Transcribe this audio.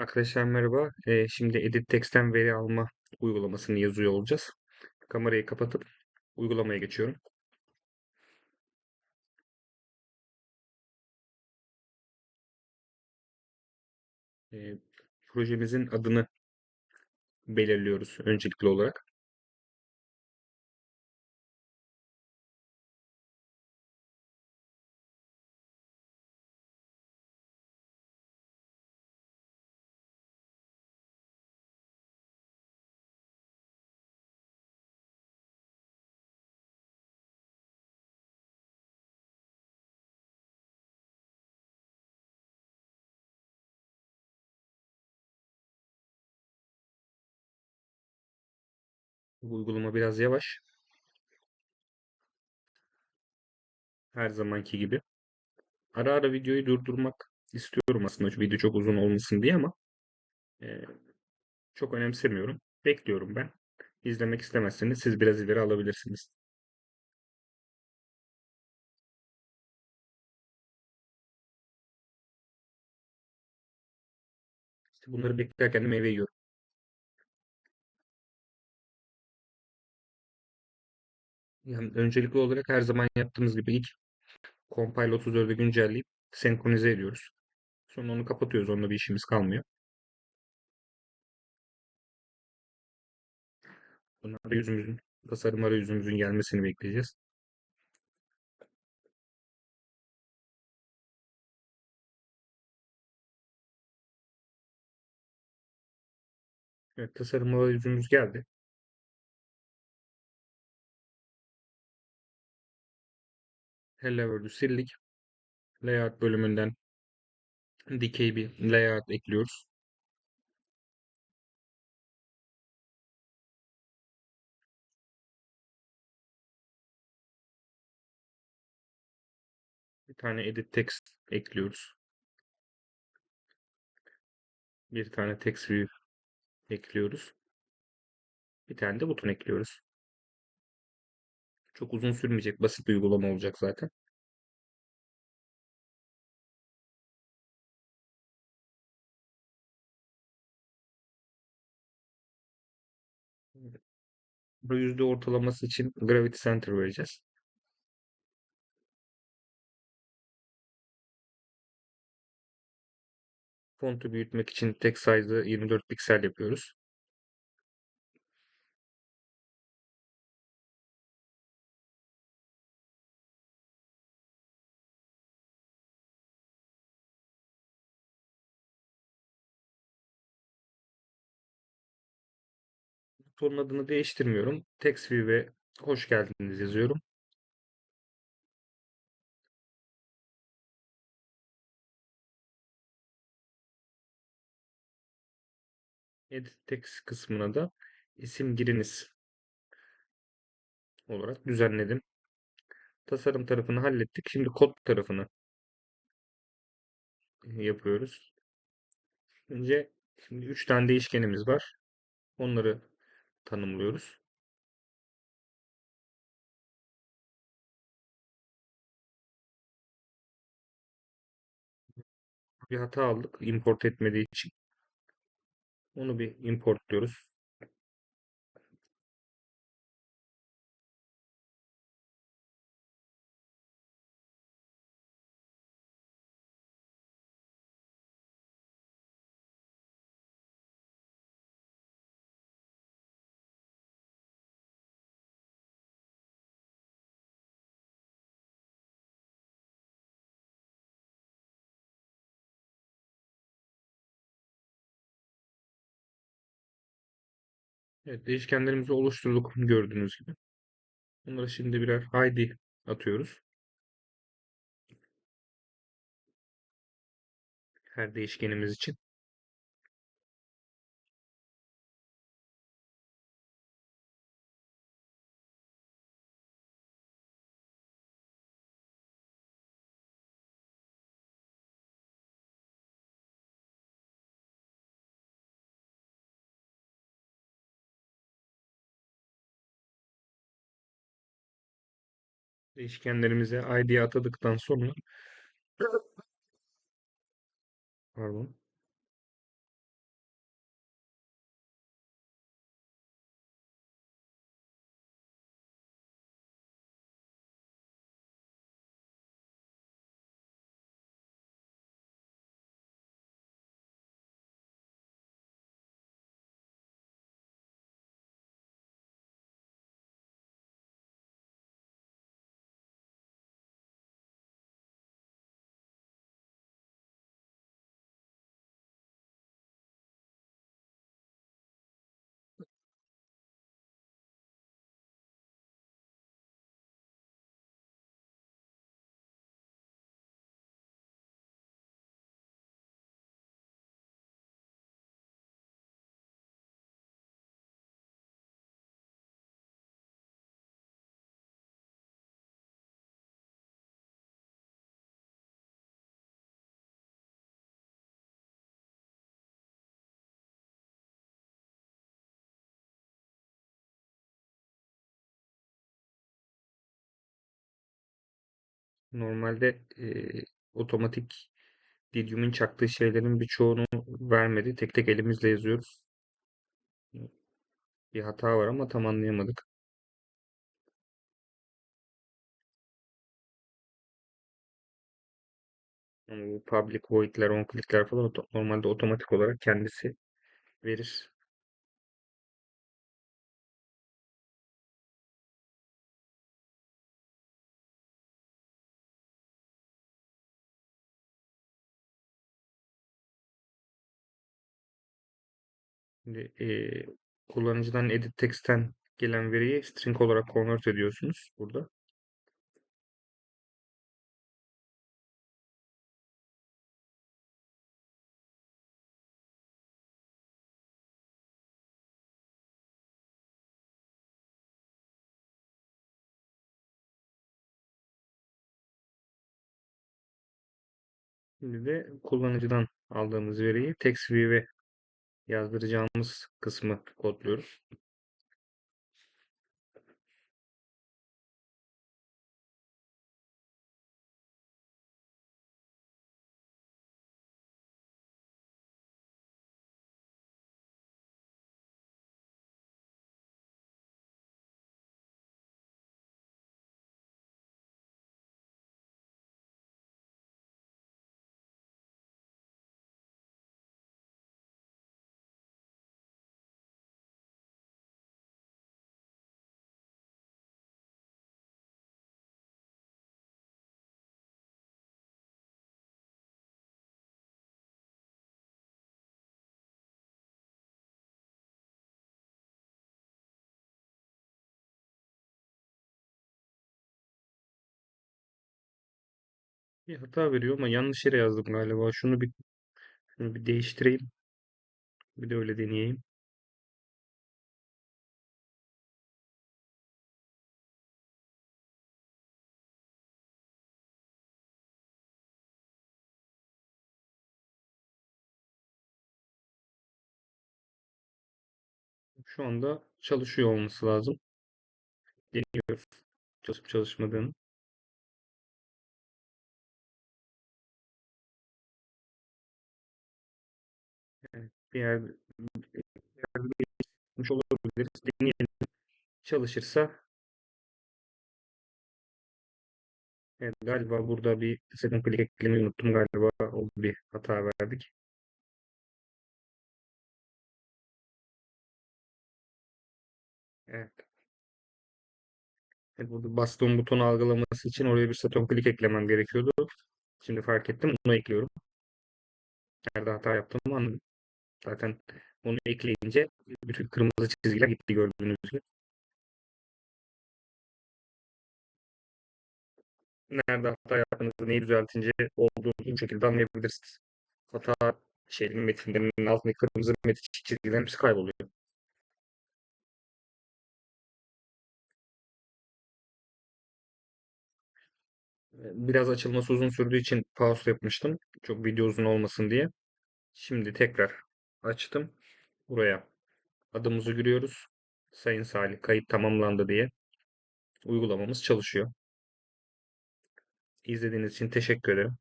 Arkadaşlar merhaba. Ee, şimdi Edit Text'ten veri alma uygulamasını yazıyor olacağız. Kamerayı kapatıp uygulamaya geçiyorum. Ee, projemizin adını belirliyoruz öncelikli olarak. Uygulama biraz yavaş. Her zamanki gibi. Ara ara videoyu durdurmak istiyorum aslında. Şu video çok uzun olmasın diye ama e, çok önemsemiyorum. Bekliyorum ben. İzlemek istemezseniz siz biraz ileri alabilirsiniz. İşte bunları beklerken meyve yiyorum. Yani öncelikli olarak her zaman yaptığımız gibi ilk Compile 34'ü güncelleyip senkronize ediyoruz. Sonra onu kapatıyoruz. Onunla bir işimiz kalmıyor. Sonra arayüzümüzün, tasarım arayüzümüzün gelmesini bekleyeceğiz. Evet, tasarım arayüzümüz geldi. Hello World'ü sildik. Layout bölümünden dikey bir layout ekliyoruz. Bir tane edit text ekliyoruz. Bir tane text view ekliyoruz. Bir tane de buton ekliyoruz. Çok uzun sürmeyecek, basit bir uygulama olacak zaten. Bu yüzde ortalaması için Gravity Center vereceğiz. Fontu büyütmek için text size'ı 24 piksel yapıyoruz. Butonun adını değiştirmiyorum. TextView'e hoş geldiniz yazıyorum. Edit text kısmına da isim giriniz olarak düzenledim. Tasarım tarafını hallettik. Şimdi kod tarafını yapıyoruz. Önce şimdi 3 tane değişkenimiz var. Onları tanımlıyoruz. Bir hata aldık import etmediği için. Onu bir importluyoruz. Evet, değişkenlerimizi oluşturduk gördüğünüz gibi. Bunlara şimdi birer ID atıyoruz. Her değişkenimiz için. Değişkenlerimize ID atadıktan sonra pardon Normalde eee, otomatik Didium'un çaktığı şeylerin birçoğunu vermedi. Tek tek elimizle yazıyoruz. Bir hata var ama tam anlayamadık. Ama bu public void'ler, onclick'ler falan oto- normalde otomatik olarak kendisi verir. Şimdi eee, kullanıcıdan edit text'ten gelen veriyi string olarak convert ediyorsunuz burada. Şimdi de kullanıcıdan aldığımız veriyi TextView'e yazdıracağımız kısmı kodluyoruz. Bir hata veriyor ama yanlış yere yazdım galiba. Şunu bir şunu bir değiştireyim. Bir de öyle deneyeyim. Şu anda çalışıyor olması lazım. Deniyoruz. Çalışıp çalışmadığını. Yani bir yerde değiştirmiş olabiliriz. Deneyelim. Çalışırsa evet, galiba burada bir second click eklemeyi unuttum galiba. Oldu bir hata verdik. Evet. Evet, burada bastığım butonu algılaması için oraya bir second click eklemem gerekiyordu. Şimdi fark ettim. Onu ekliyorum. Nerede hata yaptığımı anladım. Zaten onu ekleyince bütün kırmızı çizgiler gitti gördüğünüz gibi. Nerede hata yaptığınızı, neyi düzeltince olduğunu bu şekilde anlayabilirsiniz. Hata şeyin metinlerinin altındaki kırmızı metin çizgilerin hepsi kayboluyor. Biraz açılması uzun sürdüğü için pause yapmıştım. Çok video uzun olmasın diye. Şimdi tekrar açtım. Buraya adımızı giriyoruz. Sayın Salih kayıt tamamlandı diye uygulamamız çalışıyor. İzlediğiniz için teşekkür ederim.